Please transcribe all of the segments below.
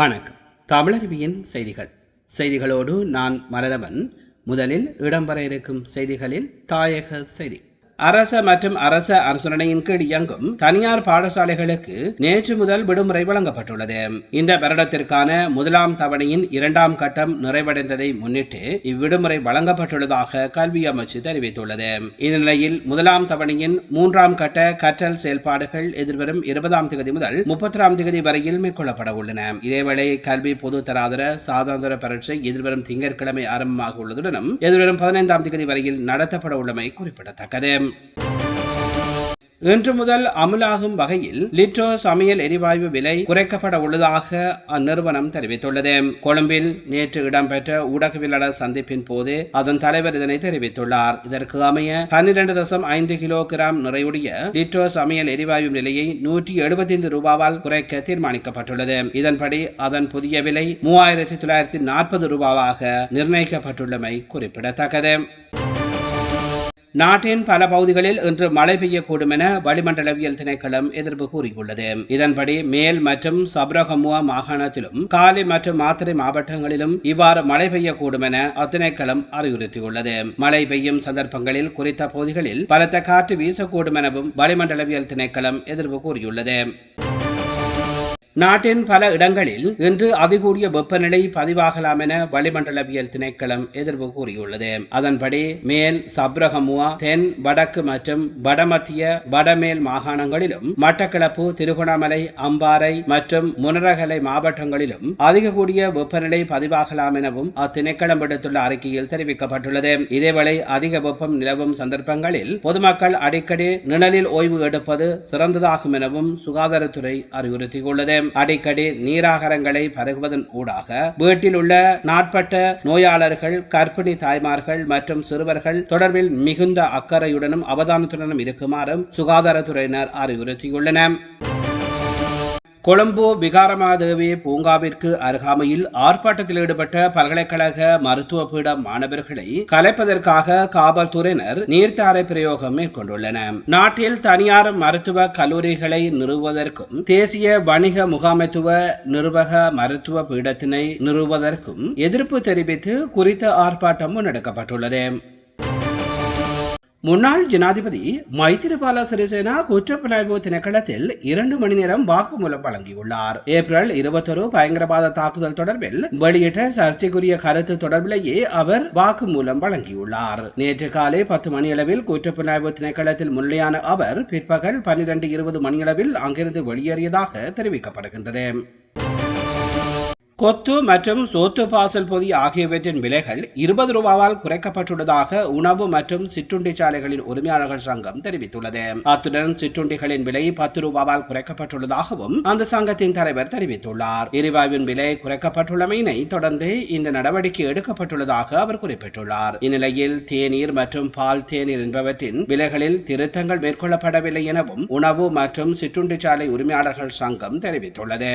வணக்கம். தமிழருவியின் செய்திகள். செய்திகளோடு நான் மலரவன். முதலில் இடம்பெற இருக்கும் செய்திகளில் தாயக செய்தி. அரச மற்றும் அரச அனுசரணையின் கீழ் இயங்கும் தனியார் பாடசாலைகளுக்கு நேற்று முதல் விடுமுறை வழங்கப்பட்டுள்ளது. இந்த வருடத்திற்கான முதலாம் தவணையின் இரண்டாம் கட்டம் நிறைவடைந்ததை முன்னிட்டு இவ்விடுமுறை வழங்கப்பட்டுள்ளதாக கல்வி அமைச்சு தெரிவித்துள்ளது. இந்நிலையில் முதலாம் தவணையின் மூன்றாம் கட்ட கற்றல் செயல்பாடுகள் எதிர்வரும் இருபதாம் தேதி முதல் முப்பத்தாம் தேதி வரையில் மேற்கொள்ளப்பட உள்ளன. இதேவேளை கல்வி பொது தராதர சாதாந்திர பரீட்சை எதிர்வரும் திங்கட்கிழமை ஆரம்பமாக உள்ளதுடனும் எதிர்வரும் பதினைந்தாம் தேதி வரையில் நடத்தப்பட உள்ளமை குறிப்பிடத்தக்கது. இன்று முதல் அமுலாகும் வகையில் லிட்ரோ சமையல் எரிவாயு விலை குறைக்கப்பட உள்ளதாக அந்நிறுவனம் தெரிவித்துள்ளது. கொழும்பில் நேற்று இடம்பெற்ற ஊடகவியலாளர் சந்திப்பின் போது அதன் தலைவர் இதனை தெரிவித்துள்ளார். இதற்கு அமைய பன்னிரண்டு தசம் ஐந்து கிலோ கிராம் நிறையுடைய லிட்ரோ சமையல் எரிவாயு விலையை நூற்றி எழுபத்தி ஐந்து ரூபாவால் குறைக்க தீர்மானிக்கப்பட்டுள்ளது. இதன்படி அதன் புதிய விலை மூவாயிரத்தி தொள்ளாயிரத்தி நாற்பது ரூபாவாக நிர்ணயிக்கப்பட்டுள்ளமை குறிப்பிடத்தக்கது. நாட்டின் பல பகுதிகளில் இன்று மழை பெய்யக்கூடும் என வளிமண்டலவியல் திணைக்களம் எதிர்ப்பு கூறியுள்ளது. இதன்படி மேல் மற்றும் சப்ரகமுவா மாகாணத்திலும் காலி மற்றும் மாத்திரை மாவட்டங்களிலும் இவ்வாறு மழை பெய்யக்கூடும் என அத்திணைக்களம் அறிவுறுத்தியுள்ளது. மழை பெய்யும் சந்தர்ப்பங்களில் குறித்த பகுதிகளில் பலத்த காற்று வீசக்கூடும் எனவும் வளிமண்டலவியல் திணைக்களம் எதிர்ப்பு கூறியுள்ளது. நாட்டின் பல இடங்களில் இன்று அதிகூடிய வெப்பநிலை பதிவாகலாம் என வளிமண்டலவியல் திணைக்களம் எதிர்ப்பு கூறியுள்ளது. அதன்படி மேல் சப்ரகமுவா தென் வடக்கு மற்றும் வடமத்திய வடமேல் மாகாணங்களிலும் மட்டக்களப்பு திருகோணமலை அம்பாறை மற்றும் முனரகலை மாவட்டங்களிலும் அதிக கூடிய வெப்பநிலை பதிவாகலாம் எனவும் அத்திணைக்களம் விடுத்துள்ள அறிக்கையில் தெரிவிக்கப்பட்டுள்ளது. இதேவேளை அதிக வெப்பம் நிலவும் சந்தர்ப்பங்களில் பொதுமக்கள் அடிக்கடி நிழலில் ஓய்வு எடுப்பது சிறந்ததாகும் எனவும் சுகாதாரத்துறை அறிவுறுத்தியுள்ளது. அடிக்கடி நீராகரங்களை பருகுவதன் ஊடாக வீட்டில் உள்ள நாட்பட்ட நோயாளர்கள் கர்ப்பிணி தாய்மார்கள் மற்றும் சிறுவர்கள் தொடர்பில் மிகுந்த அக்கறையுடனும் அவதானத்துடனும் இருக்குமாறும் சுகாதாரத்துறையினர் அறிவுறுத்தியுள்ளனர். கொழும்பு விகாரமாதேவி பூங்காவிற்கு அருகாமையில் ஆர்ப்பாட்டத்தில் ஈடுபட்ட பல்கலைக்கழக மருத்துவ பீட மாணவர்களை கலைப்பதற்காக காவல்துறையினர் நீர்த்தாரை பிரயோகம் மேற்கொண்டுள்ளனர் நாட்டில் தனியார் மருத்துவ கல்லூரிகளை நிறுவுவதற்கும் தேசிய வணிக முகாமைத்துவ நிர்வாக மருத்துவ பீடத்தினை நிறுவுவதற்கும் எதிர்ப்பு தெரிவித்து குறித்த ஆர்ப்பாட்டம் முன்னெடுக்கப்பட்டுள்ளது. முன்னாள் ஜனாதிபதி மைத்திரிபால சிறிசேனா குற்றப்புலனாய்வு திணைக்களத்தில் இரண்டு மணி நேரம் வாக்குமூலம் வழங்கியுள்ளார். ஏப்ரல் இருபத்தொரு பயங்கரவாத தாக்குதல் தொடர்பில் வெளியிட்ட சர்ச்சைக்குரிய கருத்து தொடர்பிலேயே அவர் வாக்குமூலம் வழங்கியுள்ளார். நேற்று காலை பத்து மணியளவில் குற்றப்புலனாய்வு திணைக்களத்தில் முன்னிலையான அவர் பிற்பகல் பன்னிரண்டு இருபது மணியளவில் அங்கிருந்து வெளியேறியதாக தெரிவிக்கப்படுகின்றது. கொத்து மற்றும் சோத்து பாசல் பொதி ஆகியவற்றின் விலைகள் இருபது ரூபாவால் குறைக்கப்பட்டுள்ளதாக உணவு மற்றும் சிற்றுண்டி சாலைகளின் உரிமையாளர்கள் சங்கம் தெரிவித்துள்ளது. அத்துடன் சிற்றுண்டிகளின் விலை பத்து ரூபாவால் குறைக்கப்பட்டுள்ளதாகவும் அந்த சங்கத்தின் தலைவர் தெரிவித்துள்ளார். எரிவாயுவின் விலை குறைக்கப்பட்டுள்ளமையினை தொடர்ந்து இந்த நடவடிக்கை எடுக்கப்பட்டுள்ளதாக அவர் குறிப்பிட்டுள்ளார். இந்நிலையில் தேநீர் மற்றும் பால் தேநீர் என்பவற்றின் விலைகளில் திருத்தங்கள் மேற்கொள்ளப்படவில்லை எனவும் உணவு மற்றும் சிற்றுண்டி சாலை உரிமையாளர்கள் சங்கம் தெரிவித்துள்ளது.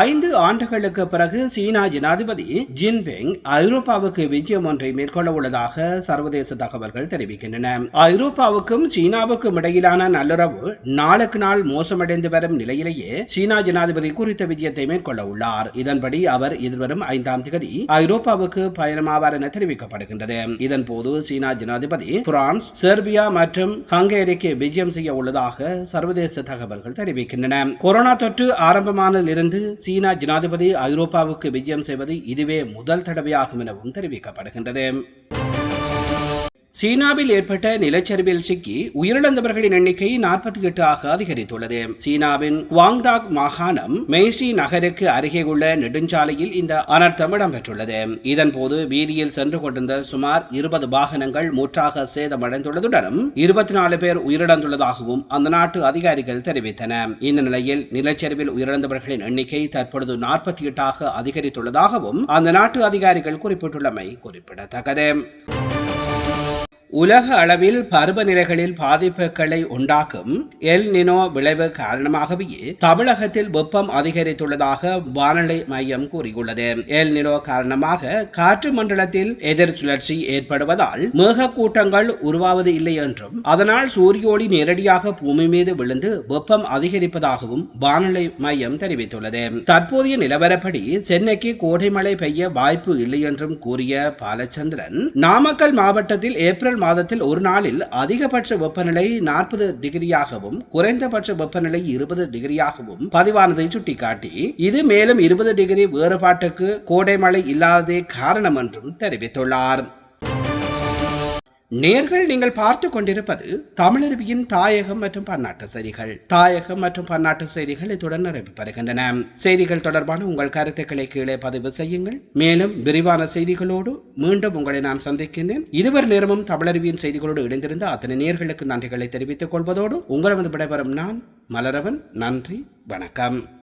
ஐந்து ஆண்டுகளுக்கு பிறகு சீனா ஜனாதிபதி ஜின்பிங் ஐரோப்பாவுக்கு விஜயம் ஒன்றை மேற்கொள்ள உள்ளதாக சர்வதேச தகவல்கள் தெரிவிக்கின்றன. ஐரோப்பாவுக்கும் சீனாவுக்கும் இடையிலான நல்லுறவு நாளுக்கு நாள் மோசமடைந்து வரும் நிலையிலேயே சீனா ஜனாதிபதி குறித்த விஜயத்தை மேற்கொள்ள உள்ளார். இதன்படி அவர் எதிர்வரும் ஐந்தாம் தேதி ஐரோப்பாவுக்கு பயணமாவார் என தெரிவிக்கப்படுகின்றது. இதன் போது சீனா ஜனாதிபதி பிரான்ஸ் செர்பியா மற்றும் ஹங்கேரிக்கு விஜயம் செய்ய உள்ளதாக சர்வதேச தகவல்கள் தெரிவிக்கின்றன. கொரோனா தொற்று ஆரம்பமானதிலிருந்து சீனா ஜனாதிபதி ஐரோப்பாவுக்கு விஜயம் செய்வது இதுவே முதல் தடவையாகும் எனவும் தெரிவிக்கப்படுகின்றது. சீனாவில் ஏற்பட்ட நிலச்சரிவில் சிக்கி உயிரிழந்தவர்களின் எண்ணிக்கை நாற்பத்தி எட்டு ஆக அதிகரித்துள்ளது. சீனாவின் குவாங்டாக் மாகாணம் மெய்சி நகருக்கு அருகே உள்ள நெடுஞ்சாலையில் இந்த அனர்த்தம் இடம்பெற்றுள்ளது. இதன்போது வீதியில் சென்று கொண்டிருந்த சுமார் இருபது வாகனங்கள் முற்றாக சேதமடைந்துள்ளதுடனும் இருபத்தி நாலு பேர் உயிரிழந்துள்ளதாகவும் அந்த நாட்டு அதிகாரிகள் தெரிவித்தன இந்த நிலையில் நிலச்சரிவில் உயிரிழந்தவர்களின் எண்ணிக்கை தற்பொழுது நாற்பத்தி எட்டாக அதிகரித்துள்ளதாகவும் அந்த நாட்டு அதிகாரிகள் குறிப்பிட்டுள்ளமை குறிப்பிடத்தக்கது. உலக அளவில் பருவநிலைகளில் பாதிப்புகளை உண்டாக்கும் எல் நினோ விளைவு காரணமாகவே தமிழகத்தில் வெப்பம் அதிகரித்துள்ளதாக வானிலை மையம் கூறியுள்ளது. எல் நினோ காரணமாக காற்று மண்டலத்தில் எதிர் சுழற்சி ஏற்படுவதால் மேகக்கூட்டங்கள் உருவாவது இல்லை என்றும் அதனால் சூரிய ஒளி நேரடியாக பூமி மீது விழுந்து வெப்பம் அதிகரிப்பதாகவும் வானிலை மையம் தெரிவித்துள்ளது. தற்போதைய நிலவரப்படி சென்னைக்கு கோடை மழை பெய்ய வாய்ப்பு இல்லை என்றும் கூறிய பாலச்சந்திரன் நாமக்கல் மாவட்டத்தில் ஏப்ரல் மாதத்தில் ஒரு நாளில் அதிகபட்ச வெப்பநிலை நாற்பது டிகிரியாகவும் குறைந்தபட்ச வெப்பநிலை இருபது டிகிரியாகவும் பதிவானதை சுட்டிக்காட்டி இது மேலும் இருபது டிகிரி வேறுபாட்டுக்கு கோடை மழை இல்லாததே காரணம் என்றும் தெரிவித்துள்ளார். நேர்கள் நீங்கள் பார்த்து கொண்டிருப்பது தமிழருவியின் தாயகம் மற்றும் பன்னாட்டு செய்திகள். தாயகம் மற்றும் பன்னாட்டு செய்திகள் இத்துடன் நிறைவு பெறுகின்றன செய்திகள் தொடர்பான உங்கள் கருத்துக்களை கீழே பதிவு செய்யுங்கள். மேலும் விரிவான செய்திகளோடு மீண்டும் உங்களை நான் சந்திக்கின்றேன். இதுவரை நேரமும் தமிழருவியின் செய்திகளோடு இணைந்திருந்த அத்தனை நேர்களுக்கு நன்றிகளை தெரிவித்துக் கொள்வதோடு உங்களது விடைபெறும் நான் மலரவன். நன்றி வணக்கம்.